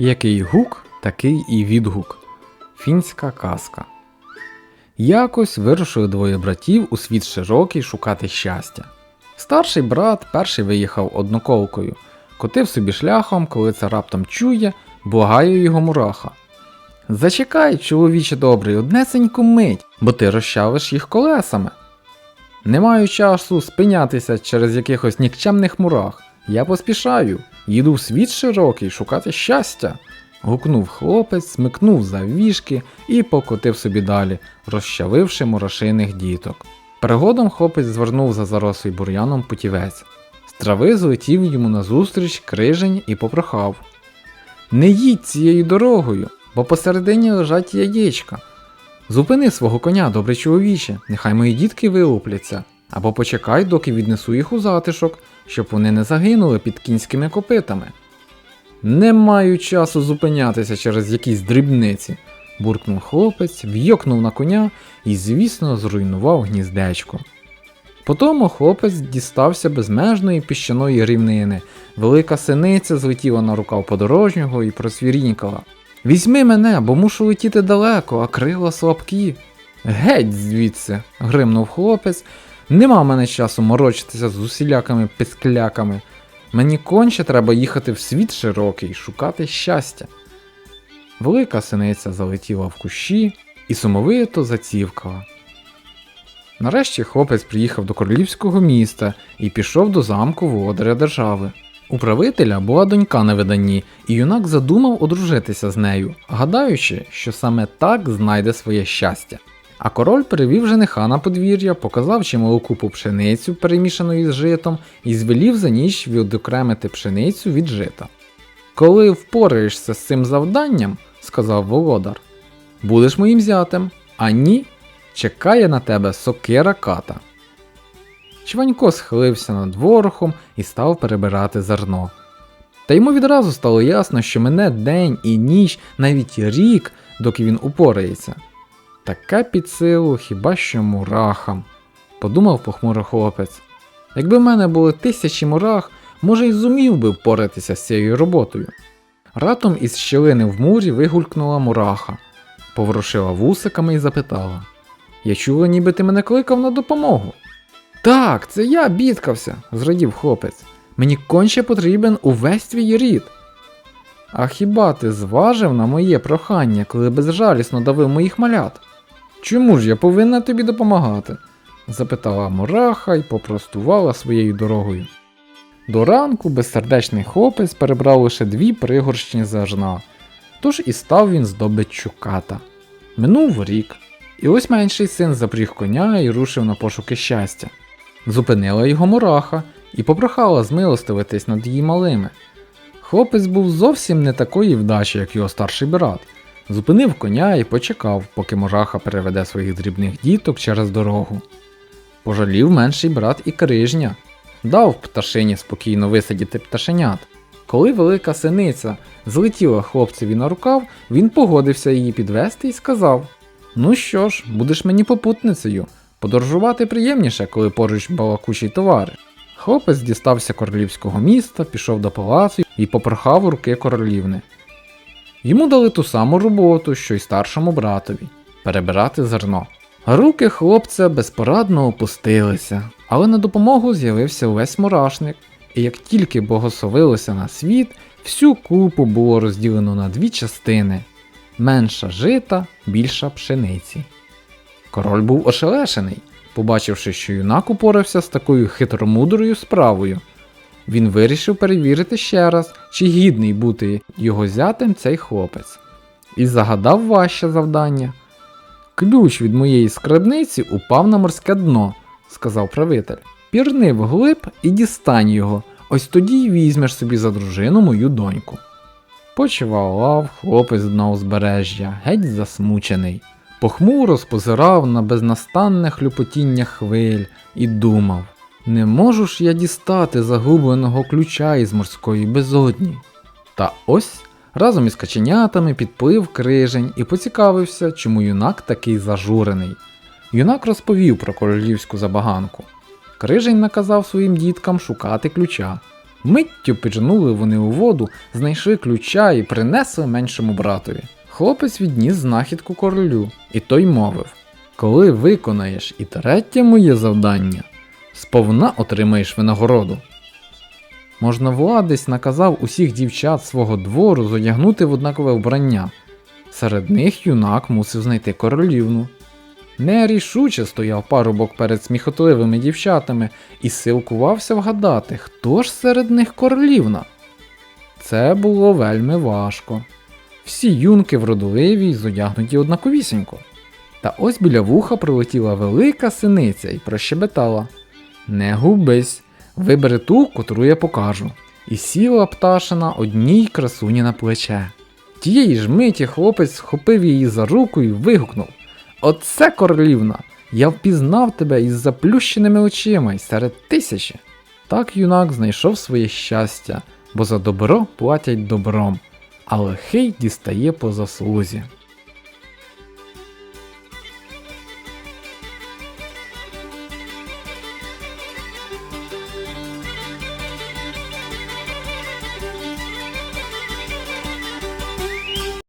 Який гук, такий і відгук. Фінська казка. Якось вирушили двоє братів у світ широкий шукати щастя. Старший брат перший виїхав одноколкою, котив собі шляхом, коли це раптом чує, благає його мураха. Зачекай, чоловіче добрий, однесеньку мить, бо ти розчавиш їх колесами. Не маю часу спинятися через якихось нікчемних мурах. Я поспішаю, їду в світ широкий шукати щастя. гукнув хлопець, смикнув за вішки і покотив собі далі, розчавивши мурашиних діток. Перегодом хлопець звернув за зарослий бур'яном путівець. З трави злетів йому назустріч крижень і попрохав. Не їдь цією дорогою, бо посередині лежать яєчка. Зупини свого коня, добрий чоловіче, нехай мої дітки вилупляться, або почекай, доки віднесу їх у затишок, щоб вони не загинули під кінськими копитами. Не маю часу зупинятися через якісь дрібниці, буркнув хлопець, вйокнув на коня і, звісно, зруйнував гніздечко. Потому хлопець дістався безмежної піщаної рівнини. Велика синиця злетіла на рукав подорожнього і просвірінькала. Візьми мене, бо мушу летіти далеко, а крила слабкі. Геть звідси, гримнув хлопець. Нема в мене часу морочитися з усілякими пискляками. Мені конче треба їхати в світ широкий, шукати щастя. Велика синиця залетіла в кущі і сумовито зацівкала. Нарешті хлопець приїхав до королівського міста і пішов до замку володаря держави. У правителя була донька на виданні, і юнак задумав одружитися з нею, гадаючи, що саме так знайде своє щастя. А король перевів жениха на подвір'я, показав чималу купу пшеницю, перемішаної з житом, і звелів за ніч відокремити пшеницю від жита. Коли впораєшся з цим завданням, сказав володар, будеш моїм зятем, а ні, чекає на тебе сокира ката. Чванько схилився над ворохом і став перебирати зерно. Та йому відразу стало ясно, що мене день і ніч, навіть рік, доки він упорається. Таке під силу хіба що мурахам, подумав похмуро хлопець. Якби в мене були тисячі мурах, може й зумів би впоратися з цією роботою. Ратом із щілини в мурі вигулькнула мураха, поворушила вусиками і запитала: Я чула, ніби ти мене кликав на допомогу. Так, це я бідкався, зрадів хлопець. Мені конче потрібен увесь твій рід. А хіба ти зважив на моє прохання, коли безжалісно давив моїх малят? Чому ж я повинна тобі допомагати? запитала мураха і попростувала своєю дорогою. До ранку безсердечний хлопець перебрав лише дві пригорщні зерна, тож і став він здобиччю ката. Минув рік, і ось менший син запріг коня і рушив на пошуки щастя. Зупинила його мураха і попрохала змилостивитись над її малими. Хлопець був зовсім не такої вдачі, як його старший брат. Зупинив коня і почекав, поки мураха переведе своїх дрібних діток через дорогу. Пожалів менший брат і крижня, дав пташині спокійно висидіти пташенят. Коли велика синиця злетіла хлопцеві на рукав, він погодився її підвести і сказав: Ну що ж, будеш мені попутницею, подорожувати приємніше, коли поруч балакучі товари. Хлопець дістався королівського міста, пішов до палацу і попрохав руки королівни. Йому дали ту саму роботу, що й старшому братові перебирати зерно. Руки хлопця безпорадно опустилися, але на допомогу з'явився увесь мурашник, і як тільки богословилося на світ, всю купу було розділено на дві частини менша жита, більша пшениці. Король був ошелешений, побачивши, що юнак упорався з такою хитромудрою справою. Він вирішив перевірити ще раз, чи гідний бути його зятем цей хлопець, і загадав важче завдання. Ключ від моєї скарбниці упав на морське дно, сказав правитель. Пірни вглиб і дістань його, ось тоді й візьмеш собі за дружину мою доньку. Почвалав хлопець на узбережжя, геть засмучений. Похмуро спозирав на безнастанне хлюпотіння хвиль і думав: не можу ж я дістати загубленого ключа із морської безодні. Та ось разом із каченятами підплив крижень і поцікавився, чому юнак такий зажурений. Юнак розповів про королівську забаганку. Крижень наказав своїм діткам шукати ключа. Миттю піджнули вони у воду, знайшли ключа і принесли меншому братові. Хлопець відніс знахідку королю, і той мовив: Коли виконаєш і третє моє завдання, сповна отримаєш винагороду. Можновладець наказав усіх дівчат свого двору зодягнути в однакове вбрання. Серед них юнак мусив знайти королівну. Нерішуче стояв парубок перед сміхотливими дівчатами і силкувався вгадати, хто ж серед них королівна. Це було вельми важко. Всі юнки вродливі й зодягнуті однаковісінько. Та ось біля вуха прилетіла велика синиця і прощебетала: Не губись, вибери ту, котру я покажу. І сіла пташина одній красуні на плече. Тієї ж миті хлопець схопив її за руку і вигукнув: Оце королівна! Я впізнав тебе із заплющеними очима й серед тисячі. Так юнак знайшов своє щастя, бо за добро платять добром, а лихий дістає по заслузі.